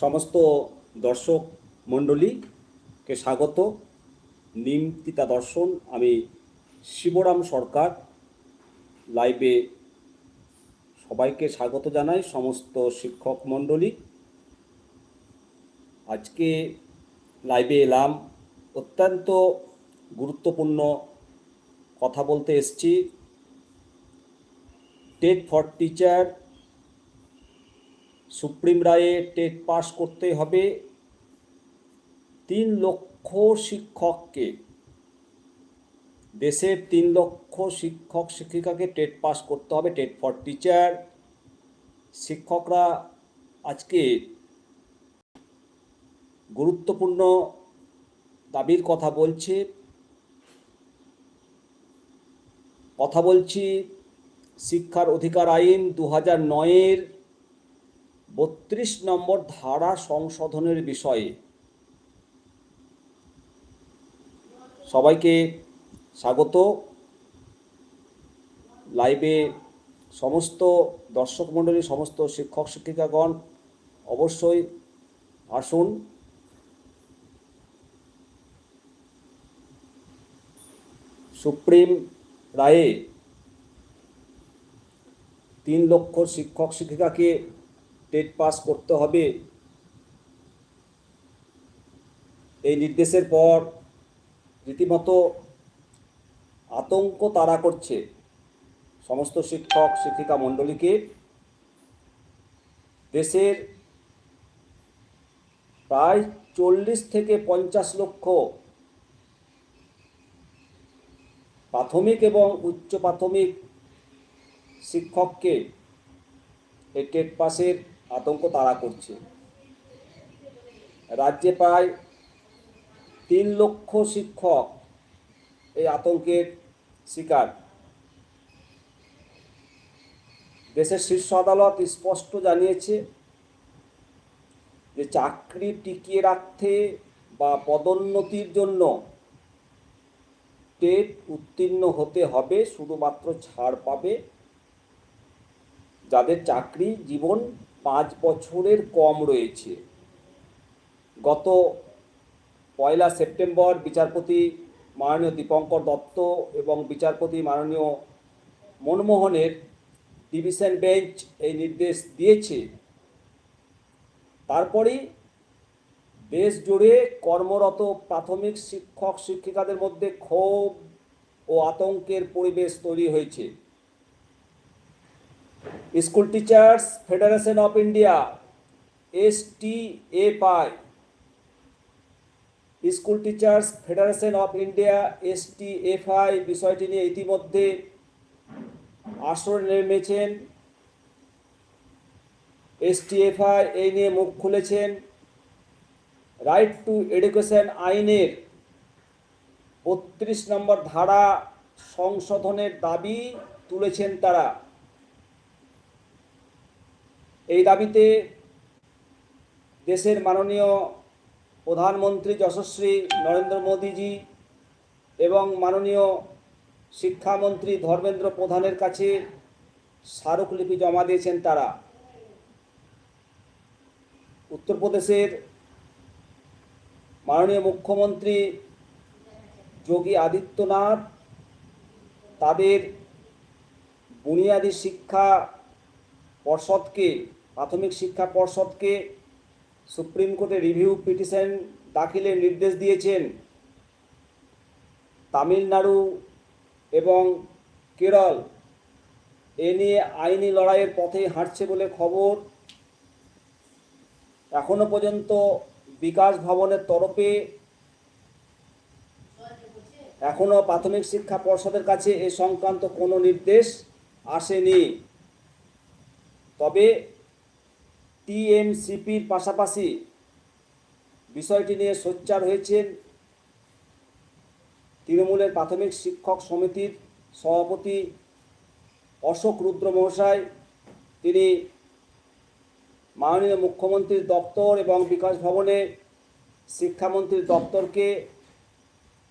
সমস্ত দর্শক মণ্ডলীকে স্বাগত। নিমতিতা দর্শন, আমি শিবরাম সরকার। লাইভে সবাইকে স্বাগত জানাই, সমস্ত শিক্ষক মণ্ডলী। আজকে লাইভে এলাম। অত্যন্ত গুরুত্বপূর্ণ কথা বলতে এসছি। টেট ফর টিচার সুপ্রিম রায়ে টেট পাস করতে হবে। তিন লক্ষ শিক্ষককে, দেশের তিন লক্ষ শিক্ষক শিক্ষিকাকে টেট পাস করতে হবে, টেট ফর টিচার। শিক্ষকরা আজকে গুরুত্বপূর্ণ দাবির কথা বলছে। কথা বলছি শিক্ষার অধিকার আইন দু হাজার নয়ের বত্রিশ নম্বর ধারা সংশোধনের বিষয়ে। সবাইকে স্বাগত। লাইভে সমস্ত দর্শক মণ্ডলী, সমস্ত শিক্ষক, শিক্ষিকাগণ অবশ্যই আসুন। সুপ্রিম রায়ে তিন লক্ষ শিক্ষক, শিক্ষিকাকে টেট পাস করতে হবে। এই নির্দেশের পর রীতিমতো আতঙ্ক তাড়া করছে সমস্ত শিক্ষক, শিক্ষিকা মণ্ডলীকে। দেশের প্রায় চল্লিশ থেকে পঞ্চাশ লক্ষ প্রাথমিক এবং উচ্চ প্রাথমিক শিক্ষককে এই টেট পাসের আতঙ্ক তাড়া করছে। রাজ্যে প্রায় তিন লক্ষ শিক্ষক এই আতঙ্কের শিকার। দেশের শীর্ষ আদালত স্পষ্ট জানিয়েছে যে চাকরি টিকিয়ে রাখতে বা পদোন্নতির জন্য টেট উত্তীর্ণ হতে হবে, শুধুমাত্র ছাড় পাবে যাদের চাকরি জীবন পাঁচ বছরের কম রয়েছে। গত পয়লা সেপ্টেম্বর বিচারপতি মাননীয় দীপঙ্কর দত্ত এবং বিচারপতি মাননীয় মনমোহনের ডিভিশন বেঞ্চ এই নির্দেশ দিয়েছে। তারপরেই দেশ জুড়ে কর্মরত প্রাথমিক শিক্ষক শিক্ষিকাদের মধ্যে ক্ষোভ ও আতঙ্কের পরিবেশ তৈরি হয়েছে। School teachers federation of India, S T FI school teachers federation of India, S T FI বিষয়টি নিয়ে ইতিমধ্যে আসর নেমেছেন। এস টি এফ আই এই নিয়ে মুখ খুলেছেন। রাইট টু এডুকেশন আইনের বত্রিশ নম্বর ধারা সংশোধনের দাবি তুলেছেন তারা। এই দাবিতে দেশের মাননীয় প্রধানমন্ত্রী যশস্বী নরেন্দ্র মোদীজি এবং মাননীয় শিক্ষামন্ত্রী ধর্মেন্দ্র প্রধানের কাছে স্মারকলিপি জমা দিয়েছেন তারা। উত্তরপ্রদেশের মাননীয় মুখ্যমন্ত্রী যোগী আদিত্যনাথ তাদের বুনিয়াদী শিক্ষা পর্ষদকে প্রাথমিক শিক্ষা পর্ষদকে সুপ্রিম কোর্টে রিভিউ পিটিশন দাখিলের নির্দেশ দিয়েছেন তামিলনাড়ু এবং কেরল। এ নিয়ে আইনি লড়াইয়ের পথে হাঁটছে বলে খবর। এখনও পর্যন্ত বিকাশ ভবনের তরফে এখনও প্রাথমিক শিক্ষা পর্ষদের কাছে এ সংক্রান্ত কোনো নির্দেশ আসেনি। তবে টিএমসিপির পাশাপাশি বিষয়টি নিয়ে সোচ্চার হয়েছেন তৃণমূলের প্রাথমিক শিক্ষক সমিতির সভাপতি অশোক রুদ্র মহাশয় তিনি মাননীয় মুখ্যমন্ত্রীর দপ্তর এবং বিকাশ ভবনে শিক্ষামন্ত্রীর দপ্তরকে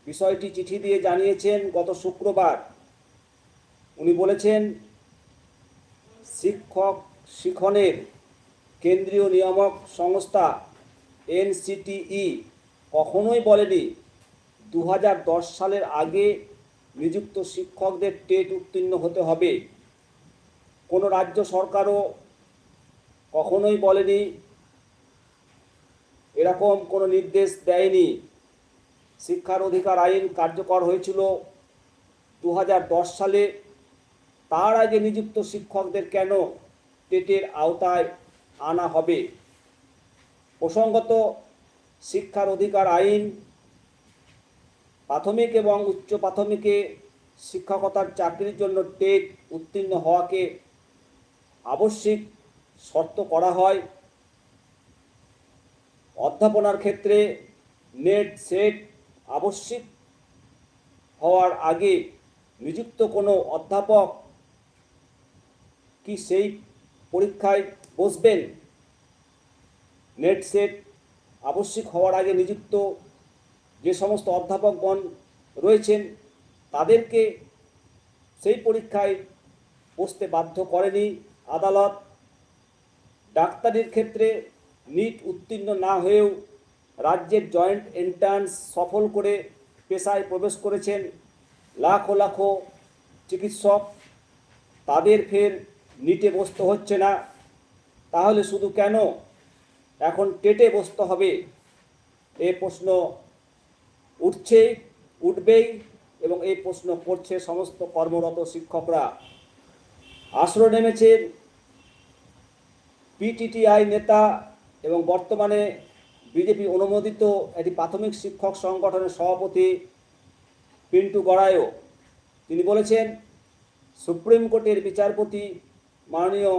বিষয়টি চিঠি দিয়ে জানিয়েছেন গত শুক্রবার। উনি বলেছেন, শিক্ষক শিখনের কেন্দ্রীয় নিয়ামক সংস্থা এনসিটিই কখনোই বলেনি দু হাজার দশ সালের আগে নিযুক্ত শিক্ষকদের টেট উত্তীর্ণ হতে হবে। কোনো রাজ্য সরকারও কখনোই বলেনি, এরকম কোনো নির্দেশ দেয়নি। শিক্ষার অধিকার আইন কার্যকর হয়েছিল দু হাজার দশ সালে। তার আগে নিযুক্ত শিক্ষকদের কেন টেটের আওতায় আনা হবে। প্রসঙ্গত, শিক্ষার অধিকার আইন, প্রাথমিক এবং উচ্চ প্রাথমিকে শিক্ষকতার চাকরির জন্য টেট উত্তীর্ণ হওয়াকে আবশ্যিক শর্ত করা হয়। অধ্যাপনার ক্ষেত্রে নেট, সেট আবশ্যিক হওয়ার আগে নিযুক্ত কোনো অধ্যাপক কি সেই পরীক্ষায় বসবেন। নেট সেট আবশ্যিক হওয়ার আগে নিযুক্ত যে সমস্ত অধ্যাপকগণ রয়েছেন, তাদেরকে সেই পরীক্ষায় বসতে বাধ্য করেনি আদালত। ডাক্তারির ক্ষেত্রে নিট উত্তীর্ণ না হয়েও রাজ্যের জয়েন্ট এন্ট্রান্স সফল করে পেশায় প্রবেশ করেছেন লাখো লাখো চিকিৎসক। তাদের ফের নিটে বসতে হচ্ছে না। তাহলে শুধু কেন? এখন টেটে বসতে হবে। এ প্রশ্ন উঠছে উঠবেই এবং এই প্রশ্ন করছে সমস্ত কর্মরত শিক্ষকরা। আশ্রয় নেমেছেন পিটিটিআই নেতা এবং বর্তমানে বিজেপি অনুমোদিত একটি প্রাথমিক শিক্ষক সংগঠনের সভাপতি পিন্টু গড়ায়ও তিনি বলেছেন, সুপ্রিম কোর্টের বিচারপতি মাননীয়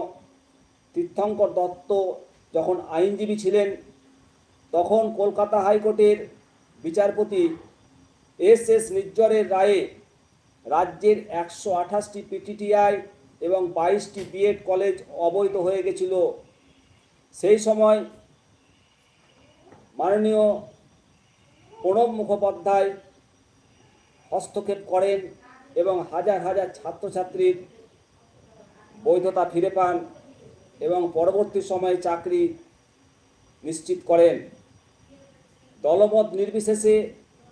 তীর্থঙ্কর দত্ত যখন আইনজীবী ছিলেন, তখন কলকাতা হাইকোর্টের বিচারপতি এস এস নির্জরের রায়ে রাজ্যের একশো আঠাশটি পিটিটিআই এবং বাইশটি বিএড কলেজ অবৈধ হয়ে গেছিল। সেই সময় মাননীয় প্রণব মুখোপাধ্যায় হস্তক্ষেপ করেন এবং হাজার হাজার ছাত্রছাত্রীর বৈধতা ফিরে পান। এবং পরবর্তী সময়ে চাকরি নিশ্চিত করেন। দলমত নির্বিশেষে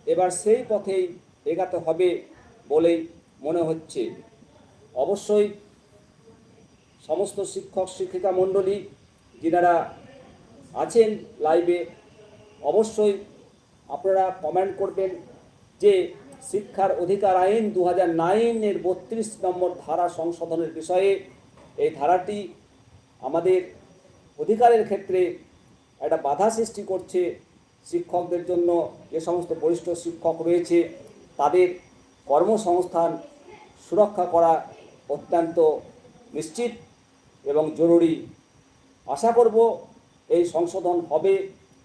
এবার সেই পথেই এগাতে হবে বলেই মনে হচ্ছে। অবশ্যই সমস্ত শিক্ষক, শিক্ষিকা মণ্ডলী যিনারা আছেন লাইভে, অবশ্যই আপনারা কমেন্ট করবেন যে শিক্ষার অধিকার আইন দু হাজার নাইনের বত্রিশ নম্বর ধারা সংশোধনের বিষয়ে এই ধারাটি আমাদের অধিকারের ক্ষেত্রে একটা বাধা সৃষ্টি করছে শিক্ষকদের জন্য। যে সমস্ত বরিষ্ঠ শিক্ষক রয়েছে, তাদের কর্মসংস্থান সুরক্ষা করা অত্যন্ত নিশ্চিত এবং জরুরি। আশা করব এই সংশোধন হবে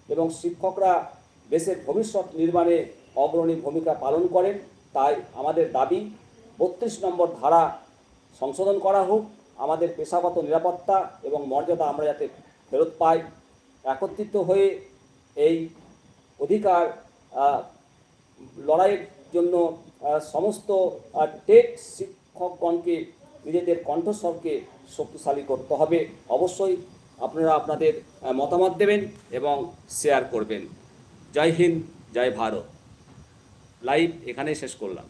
এবং শিক্ষকরা দেশের ভবিষ্যৎ নির্মাণে অগ্রণী ভূমিকা পালন করেন। তাই আমাদের দাবি, বত্রিশ নম্বর ধারা সংশোধন করা হোক। আমাদের পেশাগত নিরাপত্তা এবং মর্যাদা আমরা যাতে ফেরত পাই। একত্রিত হয়ে এই অধিকার লড়াইয়ের জন্য সমস্ত টেক শিক্ষকগণকে নিজেদের কণ্ঠস্বরকে শক্তিশালী করতে হবে। অবশ্যই আপনারা আপনাদের মতামত দেবেন এবং শেয়ার করবেন। জয় হিন্দ, জয় ভারত। লাইভ এখানেই শেষ করলাম।